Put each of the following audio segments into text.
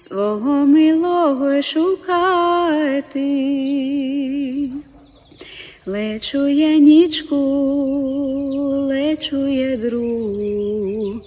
свого милого шукати. Лечу я нічку, лечу я дру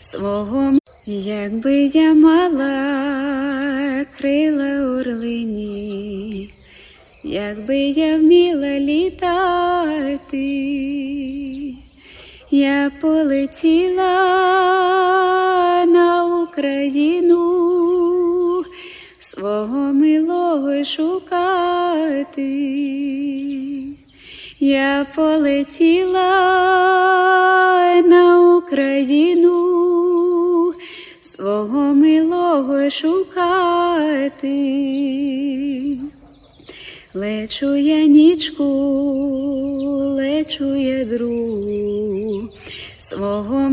свого, якби я мала крила орлині, якби я вміла літати, я полетіла на Україну свого милого шукати. Я полетіла на Україну свого милого шукати. Лечу я нічку, лечу я дру свого